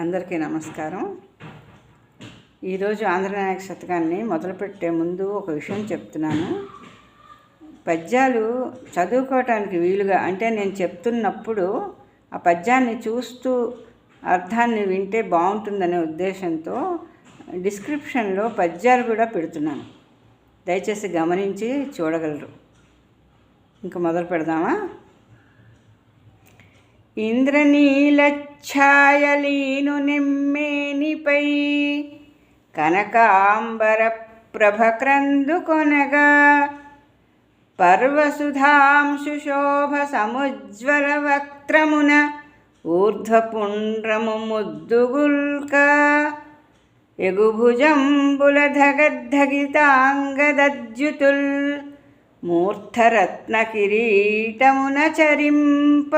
అందరికీ నమస్కారం. ఈరోజు ఆంధ్రనాయక శతకాన్ని మొదలుపెట్టే ముందు ఒక విషయం చెప్తున్నాను. పద్యాలు చదువుకోవటానికి వీలుగా అంటే నేను చెప్తున్నప్పుడు ఆ పద్యాన్ని చూస్తూ అర్థాన్ని వింటే బాగుంటుందనే ఉద్దేశంతో డిస్క్రిప్షన్లో పద్యాలు కూడా పెడుతున్నాను. దయచేసి గమనించి చూడగలరు. ఇంకా మొదలు పెడదామా? ఇంద్రనీలఛాయలీను నిమ్మేనిపై కనకాంబర ప్రభ కొనగా పర్వసుధాంశు శోభ సముజ్వల వక్త్రమున ఊర్ధ్వపుండ్రము ముద్దుగుల్క ఎగుభుజంబుల ధగద్ధగితాంగదద్యుతుల్ మూర్ధరత్న కిరీటమున చరింప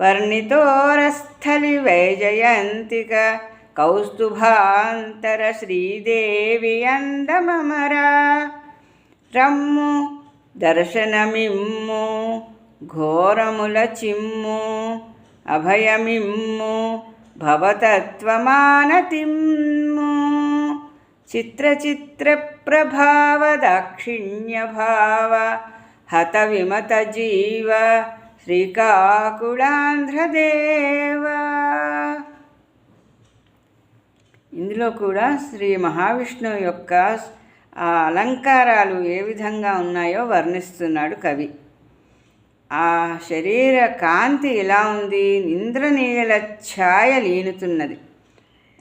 వర్ణితోరస్థలి వైజయంతిక కౌస్తుభాంతర శ్రీదేవి అందమరా రమ్ము దర్శనమిమ్ము ఘోరముల చిమ్ము అభయమిమ్ము భవతత్వమానతిమ్ము. చిత్రచిత్ర ప్రభావ దాక్షిణ్య శ్రీకాకుళాంధ్రదేవ. ఇందులో కూడా శ్రీ మహావిష్ణువు యొక్క ఆ అలంకారాలు ఏ విధంగా ఉన్నాయో వర్ణిస్తున్నాడు కవి. ఆ శరీర కాంతి ఎలా ఉంది? ఇంద్రనీల ఛాయ లీనుతున్నది.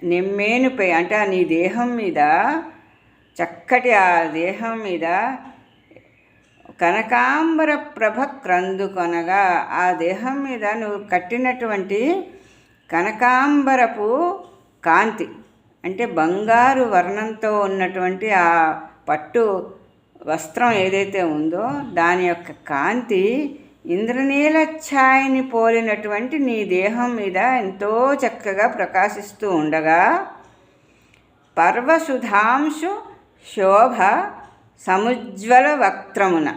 నిమ్మేనుపై అంటే నీ దేహం మీద చక్కటి ఆ దేహం మీద కనకాంబర ప్రభ క్రందుకొనగా ఆ దేహం మీద నువ్వు కట్టినటువంటి కనకాంబరపు కాంతి అంటే బంగారు వర్ణంతో ఉన్నటువంటి ఆ పట్టు వస్త్రం ఏదైతే ఉందో దాని యొక్క కాంతి ఇంద్రనీల ఛాయని పోలినటువంటి నీ దేహం మీద ఎంతో చక్కగా ప్రకాశిస్తూ ఉండగా పర్వసుధాంశు శోభ సముజ్వల వక్త్రమున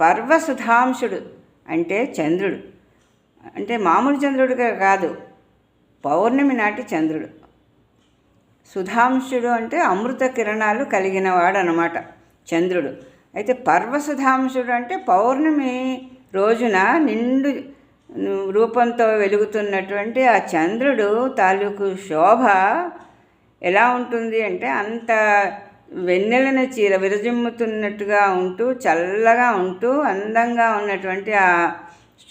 పర్వసుధాంశుడు అంటే చంద్రుడు. అంటే మామూలు చంద్రుడిగా కాదు పౌర్ణమి నాటి చంద్రుడు. సుధాంశుడు అంటే అమృత కిరణాలు కలిగినవాడు అనమాట చంద్రుడు. అయితే పర్వసుధాంశుడు అంటే పౌర్ణమి రోజున నిండు రూపంతో వెలుగుతున్నటువంటి ఆ చంద్రుడు తాలూకు శోభ ఎలా ఉంటుంది అంటే అంత వెన్నెలన చీర విరజిమ్ముతున్నట్టుగా ఉంటూ చల్లగా ఉంటూ అందంగా ఉన్నటువంటి ఆ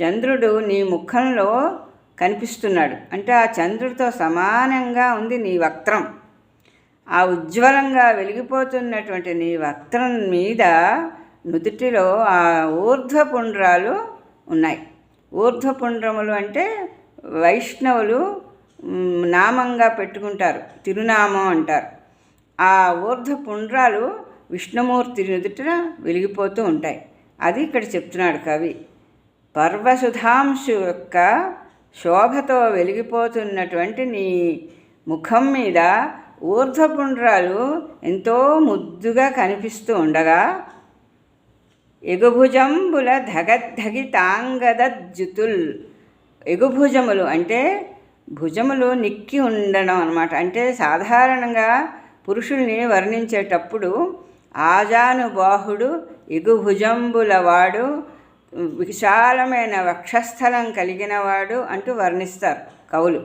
చంద్రుడు నీ ముఖంలో కనిపిస్తున్నాడు. అంటే ఆ చంద్రుడితో సమానంగా ఉంది నీ వక్త్రం. ఆ ఉజ్వలంగా వెలిగిపోతున్నటువంటి నీ వక్త్రం మీద నుదుటిలో ఆ ఊర్ధ్వపుండ్రాలు ఉన్నాయి. ఊర్ధ్వపుండ్రములు అంటే వైష్ణవులు నామంగా పెట్టుకుంటారు. తిరునామం అంటారు. ఆ ఊర్ధ్వపుండ్రాలు విష్ణుమూర్తి నుదుటిన వెలిగిపోతూ ఉంటాయి. అది ఇక్కడ చెప్తున్నాడు కవి. పర్వసుధాంశు యొక్క శోభతో వెలిగిపోతున్నటువంటి నీ ముఖం మీద ఊర్ధ్వపుండ్రాలు ఎంతో ముద్దుగా కనిపిస్తూ ఉండగా ఎగుభుజంబుల ధగద్ధగితాంగదజ్జుతుల్. ఎగుభుజములు అంటే భుజములు నిక్కి ఉండడం అనమాట అంటే సాధారణంగా పురుషుల్ని వర్ణించేటప్పుడు ఆజానుబాహుడు ఇగుభుజంబులవాడు విశాలమైన వక్షస్థలం కలిగినవాడు అంటూ వర్ణిస్తారు కవులు.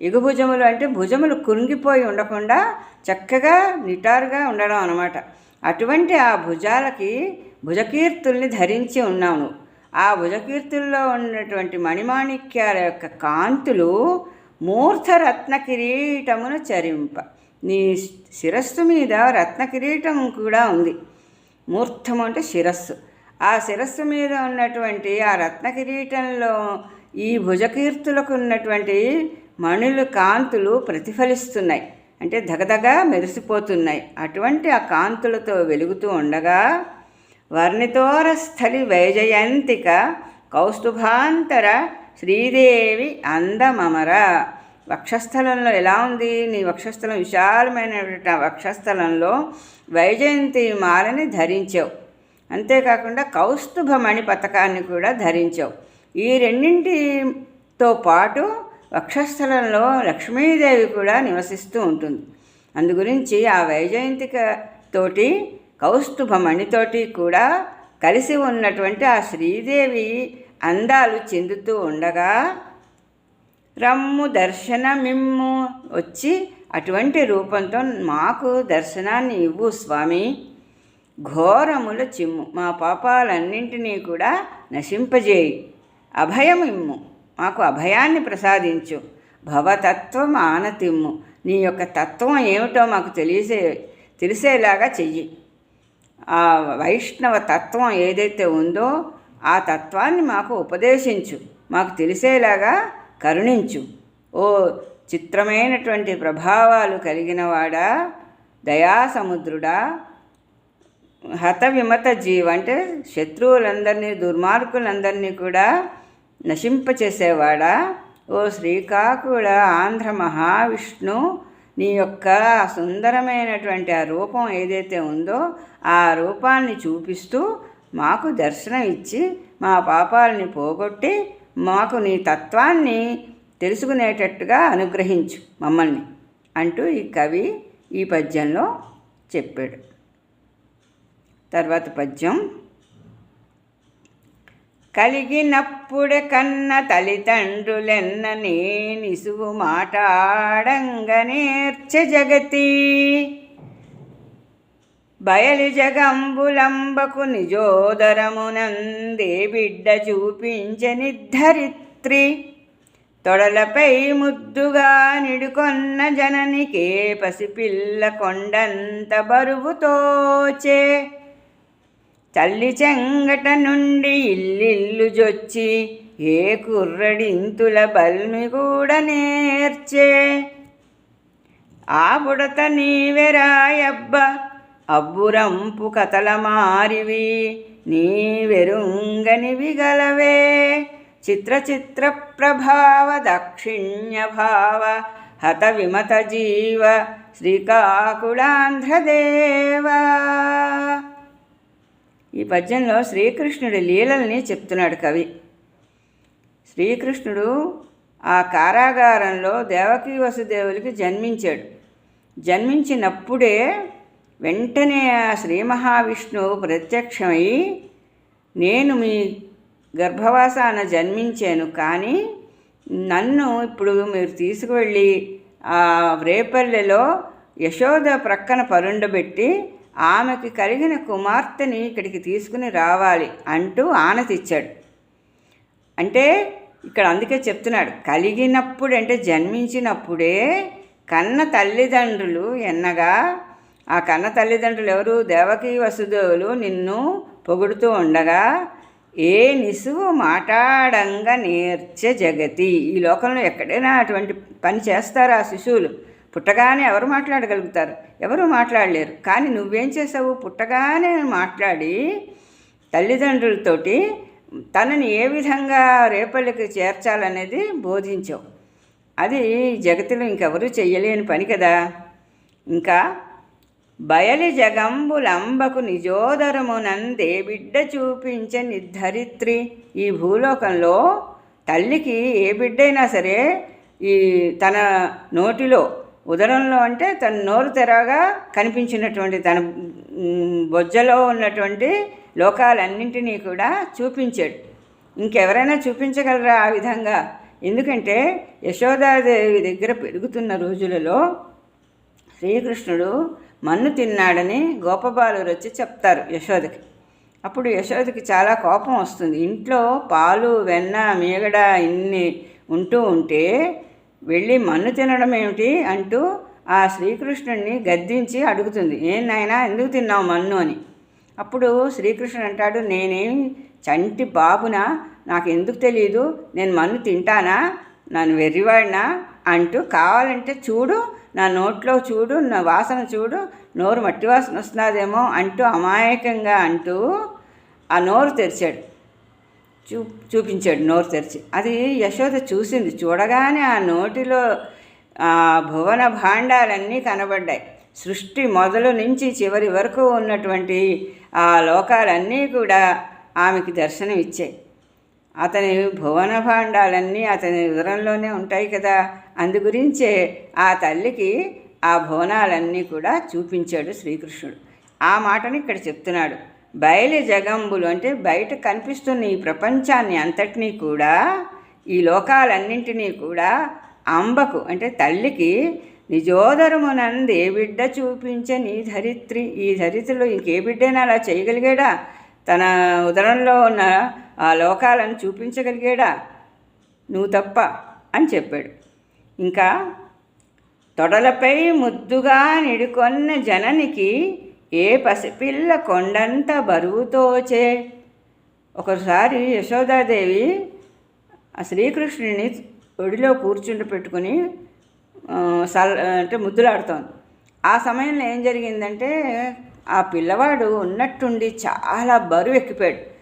ఎగుభుజములు అంటే భుజములు కురుంగిపోయి ఉండకుండా చక్కగా నిటారుగా ఉండడం అనమాట అటువంటి ఆ భుజాలకి భుజకీర్తుల్ని ధరించి ఉన్నాము. ఆ భుజకీర్తుల్లో ఉన్నటువంటి మణిమాణిక్యాల యొక్క కాంతులు మూర్ధరత్న కిరీటమును చరింప నీ శిరస్సు మీద రత్న కిరీటం కూడా ఉంది. మూర్ధము అంటే శిరస్సు. ఆ శిరస్సు మీద ఉన్నటువంటి ఆ రత్న కిరీటంలో ఈ భుజకీర్తులకు ఉన్నటువంటి మణులు కాంతులు ప్రతిఫలిస్తున్నాయి. అంటే దగదగ మెరిసిపోతున్నాయి. అటువంటి ఆ కాంతులతో వెలుగుతూ ఉండగా వర్ణితోర స్థలి వైజయంతిక కౌస్తుభాంతర శ్రీదేవి అందమమర. వక్షస్థలంలో ఎలా ఉంది? నీ వక్షస్థలం విశాలమైనటువంటి వక్షస్థలంలో వైజయంతి మాలని ధరించావు. అంతేకాకుండా కౌస్తుభమణి పథకాన్ని కూడా ధరించావు. ఈ రెండింటితో పాటు వక్షస్థలంలో లక్ష్మీదేవి కూడా నివసిస్తూ ఉంటుంది. అందుగురించి ఆ వైజయంతిక తోటి కౌస్తుభ మణితోటి కూడా కలిసి ఉన్నటువంటి ఆ శ్రీదేవి అందాలు చెందుతూ ఉండగా రమ్ము దర్శనమిమ్ము వచ్చి అటువంటి రూపంతో మాకు దర్శనాన్ని ఇవ్వు స్వామి. ఘోరముల చిమ్ము. మా పాపాలన్నింటినీ కూడా నశింపజేయి. అభయం ఇమ్ము మాకు అభయాన్ని ప్రసాదించు. భవతత్వం ఆనతిమ్ము. నీ యొక్క తత్వం ఏమిటో మాకు తెలిసే తెలిసేలాగా చెయ్యి. ఆ వైష్ణవ తత్వం ఏదైతే ఉందో ఆ తత్వాన్ని మాకు ఉపదేశించు. మాకు తెలిసేలాగా కరుణించు. ఓ చిత్రమైనటువంటి ప్రభావాలు కలిగినవాడా దయాసముద్రుడా హతవిమత జీవ అంటే శత్రువులందరినీ దుర్మార్గులందరినీ కూడా నశింపచేసేవాడా? ఓ శ్రీకాకుళ ఆంధ్ర మహావిష్ణు నీ యొక్క సుందరమైనటువంటి ఆ రూపం ఏదైతే ఉందో ఆ రూపాన్ని చూపిస్తూ మాకు దర్శనం ఇచ్చి మా పాపాలని పోగొట్టి మాకు నీ తత్వాన్ని తెలుసుకునేటట్టుగా అనుగ్రహించు మమ్మల్ని అంటూ ఈ కవి ఈ పద్యంలో చెప్పాడు. తర్వాత పద్యం. కలిగినప్పుడే కన్న తల్లిదండ్రులెన్న నేనిసువు మాటాడంగనేర్చ జగతి. బయలు జగంబులంబకు నిజోదరమునందే బిడ్డ చూపించ నిర్ధరిత్రి. తొడలపై ముద్దుగా నిడుకొన్న జననికే పసిపిల్ల కొండంత బరువుతోచే తల్లి చెంగట నుండి ఇల్లిల్లు జొచ్చి ఏ కుర్రడింతుల బల్మి కూడా నేర్చే. ఆ బుడత నీవెరాయబ్బ అబ్బురంపు కథల మారివి నీ వెరుంగనివి గలవే. చిత్ర చిత్ర ప్రభావ దక్షిణ్య భావ హత విమత జీవ శ్రీకాకుళాంధ్రదేవా. ఈ పద్యంలో శ్రీకృష్ణుడి లీలల్ని చెప్తున్నాడు కవి. శ్రీకృష్ణుడు ఆ కారాగారంలో దేవకీ వసుదేవులకి జన్మించాడు. జన్మించినప్పుడే వెంటనే ఆ శ్రీ మహావిష్ణువు ప్రత్యక్షమై నేను మీ గర్భవాసాన జన్మించాను కానీ నన్ను ఇప్పుడు మీరు తీసుకువెళ్ళి ఆ రేపల్లెలో యశోద ప్రక్కన పరుండబెట్టి ఆమెకి కలిగిన కుమార్తెని ఇక్కడికి తీసుకుని రావాలి అంటూ ఆనతిచ్చాడు. అంటే ఇక్కడ అందుకే చెప్తున్నాడు కలిగినప్పుడు అంటే జన్మించినప్పుడే కన్న తల్లిదండ్రులు ఎన్నగా ఆ కన్న తల్లిదండ్రులు ఎవరు? దేవకీ వసుదేవులు నిన్ను పొగుడుతూ ఉండగా ఏ నిసువు మాట్లాడంగా నేర్చే జగతి. ఈ లోకంలో ఎక్కడైనా అటువంటి పని చేస్తారా శిశువులు? పుట్టగానే ఎవరు మాట్లాడగలుగుతారు? ఎవరు మాట్లాడలేరు. కానీ నువ్వేం చేసావు పుట్టగానే మాట్లాడి తల్లిదండ్రులతోటి తనని ఏ విధంగా రేపల్లికి చేర్చాలనేది బోధించావు. అది జగతిలో ఇంకెవరూ చెయ్యలేని పని కదా. ఇంకా బయలి జగంబులంబకు నిజోదరమునందే బిడ్డ చూపించ నిర్ధరిత్రి. ఈ భూలోకంలో తల్లికి ఏ బిడ్డైనా సరే ఈ తన నోటిలో ఉదరంలో అంటే తన నోరు తెరగా కనిపించినటువంటి తన బొజ్జలో ఉన్నటువంటి లోకాలన్నింటినీ కూడా చూపించాడు. ఇంకెవరైనా చూపించగలరా ఆ విధంగా? ఎందుకంటే యశోదాదేవి దగ్గర పెరుగుతున్న రోజులలో శ్రీకృష్ణుడు మన్ను తిన్నాడని గోపబాలురు వచ్చి చెప్తారు యశోదకి. అప్పుడు యశోదకి చాలా కోపం వస్తుంది. ఇంట్లో పాలు వెన్న మీగడ ఇన్ని ఉంటూ ఉంటే వెళ్ళి మన్ను తినడం ఏమిటి అంటూ ఆ శ్రీకృష్ణుడిని గద్దించి అడుగుతుంది. ఏం నాయనా ఎందుకు తిన్నావు మన్ను? అని. అప్పుడు శ్రీకృష్ణుడు అంటాడు నేనేమి చంటి బాబునా? నాకు ఎందుకు తెలియదు నేను మన్ను తింటానా? నన్ను వెర్రివాడినా? అంటూ కావాలంటే చూడు నా నోట్లో చూడు నా వాసన చూడు నోరు మట్టి వాసన వస్తున్నదేమో అంటూ అమాయకంగా అంటూ ఆ నోరు తెరిచాడు. చూ చూపించాడు నోరు తెరిచి. అది యశోద చూసింది. చూడగానే ఆ నోటిలో భువన భాండాలన్నీ కనబడ్డాయి. సృష్టి మొదలు నుంచి చివరి వరకు ఉన్నటువంటి ఆ లోకాలన్నీ కూడా ఆమెకి దర్శనం ఇచ్చాయి అతని భువన భాండాలన్నీ అతని ఉదరంలోనే ఉంటాయి కదా. అందుగురించే ఆ తల్లికి ఆ భువనాలన్నీ కూడా చూపించాడు శ్రీకృష్ణుడు. ఆ మాటను ఇక్కడ చెప్తున్నాడు. బయలు జగంబులు అంటే బయట కనిపిస్తున్న ఈ ప్రపంచాన్ని అంతటినీ కూడా ఈ లోకాలన్నింటినీ కూడా అంబకు అంటే తల్లికి నిజోదరమునందు ఏ బిడ్డ చూపించే నీ ధరిత్రి. ఈ ధరిత్రిలో ఇంకే బిడ్డైనా అలా చేయగలిగాడా? తన ఉదరంలో ఉన్న ఆ లోకాలను చూపించగలిగాడా? నువ్వు తప్ప అని చెప్పాడు. ఇంకా తొడలపై ముద్దుగా నిడుకొన్న జననికి ఏ పసిపిల్ల కొండంత బరువుతోచే ఒకసారి యశోదాదేవి ఆ శ్రీకృష్ణుని ఒడిలో కూర్చుండి పెట్టుకుని సల్ అంటే ముద్దులాడుతోంది. ఆ సమయంలో ఏం జరిగిందంటే ఆ పిల్లవాడు ఉన్నట్టుండి చాలా బరువు ఎక్కిపోయాడు.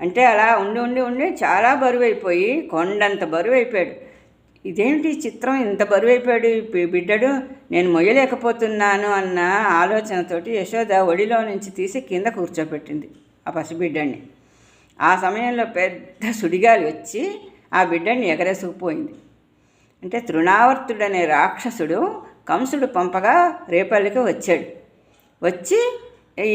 అంటే అలా ఉండి ఉండి ఉండి చాలా బరువు అయిపోయి కొండంత బరువు అయిపోయాడు ఇదేంటి చిత్రం? ఇంత బరువు అయిపోయాడు బిడ్డడు? నేను మొయ్యలేకపోతున్నాను అన్న ఆలోచనతోటి యశోద ఒడిలో నుంచి తీసి కింద కూర్చోబెట్టింది ఆ పసిబిడ్డని. ఆ సమయంలో పెద్ద సుడిగాలి వచ్చి ఆ బిడ్డని ఎగరేసుకుపోయింది. అంటే తృణావర్తుడనే రాక్షసుడు కంసుడు పంపగా రేపల్లికి వచ్చాడు. వచ్చి ఈ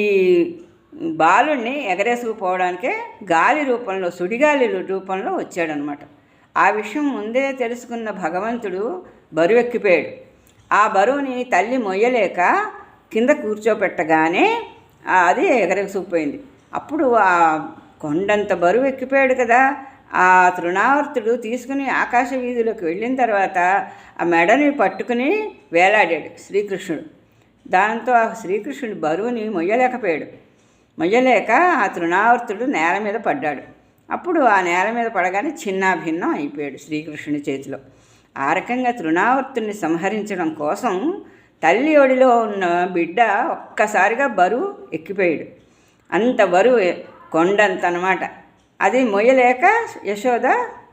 బాలుణ్ణి ఎగరేసుకుపోవడానికే గాలి రూపంలో సుడిగాలి రూపంలో వచ్చాడనమాట. ఆ విషయం ముందే తెలుసుకున్న భగవంతుడు బరువెక్కిపోయాడు. ఆ బరువుని తల్లి మొయ్యలేక కింద కూర్చోపెట్టగానే అది ఎగరేసుకుపోయింది. అప్పుడు ఆ కొండంత బరువు ఎక్కిపోయాడు కదా. ఆ తృణావర్తుడు తీసుకుని ఆకాశ వీధిలోకి వెళ్ళిన తర్వాత ఆ మెడని పట్టుకుని వేలాడాడు శ్రీకృష్ణుడు. దాంతో ఆ శ్రీకృష్ణుడు బరువుని మొయ్యలేకపోయాడు. మొయ్యలేక ఆ తృణావర్తుడు నేల మీద పడ్డాడు. అప్పుడు ఆ నేల మీద పడగానే చిన్నాభిన్నం అయిపోయాడు శ్రీకృష్ణుని చేతిలో. ఆ రకంగా తృణావర్తుని సంహరించడం కోసం తల్లి ఒడిలో ఉన్న బిడ్డ ఒక్కసారిగా బరువు ఎక్కిపోయాడు. అంత బరువు కొండంత అనమాట అది మొయ్యలేక యశోద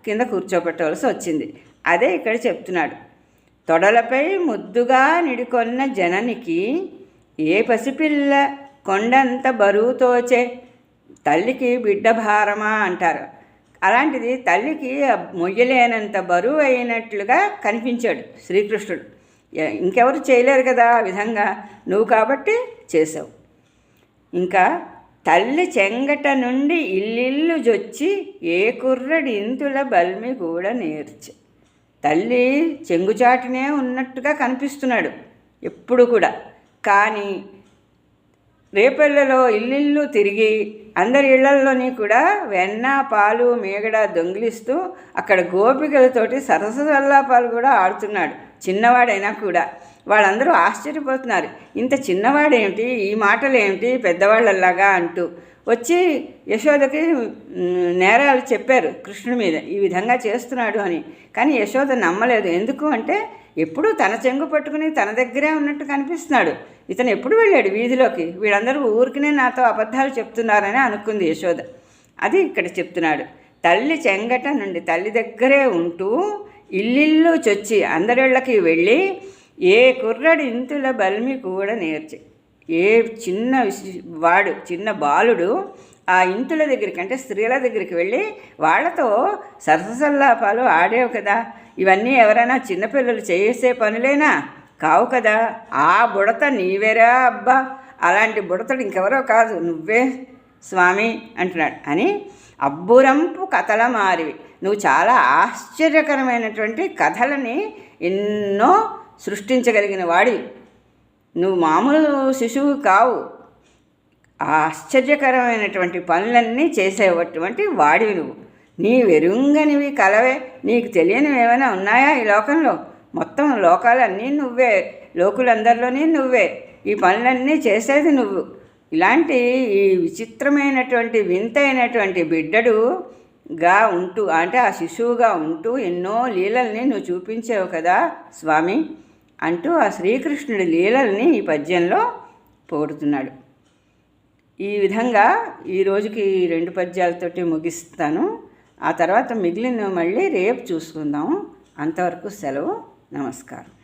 కింద కూర్చోబెట్టవలసి వచ్చింది. అదే ఇక్కడ చెప్తున్నాడు. తొడలపై ముద్దుగా నిడుకొన్న జననికి ఏ పసిపిల్ల కొండంత బరువుతోచే తల్లికి బిడ్డ భారమా అంటారు. అలాంటిది తల్లికి మొయ్యలేనంత బరువు అయినట్లుగా కనిపించాడు శ్రీకృష్ణుడు. ఇంకెవరు చేయలేరు కదా ఆ విధంగా నువ్వు కాబట్టి చేసావు ఇంకా తల్లి చెంగట నుండి ఇల్లిల్లు జొచ్చి ఏ కుర్రడి ఇంతుల బల్మి కూడా నేర్చి. తల్లి చెంగుచాటునే ఉన్నట్టుగా కనిపిస్తున్నాడు ఎప్పుడు కూడా. కానీ రేపల్లలో ఇల్లిల్లు తిరిగి అందరి ఇళ్ళల్లోని కూడా వెన్న పాలు మేగడ దొంగిలిస్తూ అక్కడ గోపికలతోటి సరసల్లాపాలు కూడా ఆడుతున్నాడు. చిన్నవాడైనా కూడా. వాళ్ళందరూ ఆశ్చర్యపోతున్నారు. ఇంత చిన్నవాడేమిటి? ఈ మాటలేమిటి? పెద్దవాళ్ళలాగా అంటూ. వచ్చి యశోదకి నేరాలు చెప్పారు కృష్ణుడి మీద. ఈ విధంగా చేస్తున్నాడు అని. కానీ యశోద నమ్మలేదు. ఎందుకు అంటే ఎప్పుడూ తన చెంగు పట్టుకుని తన దగ్గరే ఉన్నట్టు కనిపిస్తున్నాడు. ఇతను ఎప్పుడు వెళ్ళాడు వీధిలోకి? వీళ్ళందరూ ఊరికినే నాతో అబద్ధాలు చెప్తున్నారని అనుకుంది యశోద. అది ఇక్కడ చెప్తున్నాడు. తల్లి చెంగట నుండి తల్లి దగ్గరే ఉంటూ ఇల్లిల్లు చొచ్చి అందరిళ్ళకి వెళ్ళి ఏ కుర్రడి ఇంతుల బల్మి కూడా నేర్చి. ఏ చిన్న వాడు చిన్న బాలుడు ఆ ఇంతుల దగ్గరికి అంటే స్త్రీల దగ్గరికి వెళ్ళి వాళ్ళతో సరసల్లాపాలు ఆడేవు కదా. ఇవన్నీ ఎవరైనా చిన్నపిల్లలు చేసే పనులేనా? కావు కదా. ఆ బుడత నీవేరా అబ్బా. అలాంటి బుడతడు ఇంకెవరో కాదు. నువ్వే స్వామి అంటున్నాడు. అని అబ్బురంపు కథల మారివి. నువ్వు చాలా ఆశ్చర్యకరమైనటువంటి కథలని ఎన్నో సృష్టించగలిగిన వాడి నువ్వు మామూలు శిశువు కావు. ఆశ్చర్యకరమైనటువంటి పనులన్నీ చేసేటువంటి వాడివి నువ్వు. నీ వెరుంగనివి కలవే. నీకు తెలియనివి ఏమైనా ఉన్నాయా ఈ లోకంలో? మొత్తం లోకాలన్నీ నువ్వే లోకులందరిలోనే నువ్వే. ఈ పనులన్నీ చేసేది నువ్వు. ఇలాంటి ఈ విచిత్రమైనటువంటి వింతైనటువంటి బిడ్డడుగా ఉంటూ అంటే ఆ శిశువుగా ఉంటూ ఎన్నో లీలల్ని నువ్వు చూపించావు కదా స్వామి అంటూ ఆ శ్రీకృష్ణుడి లీలల్ని ఈ పద్యంలో పోడుతున్నాడు. ఈ విధంగా ఈ రోజుకి రెండు పద్యాలతోటి ముగిస్తాను. ఆ తర్వాత మిగిలిన మళ్ళీ రేపు చూసుకుందాము అంతవరకు సెలవు. నమస్కారం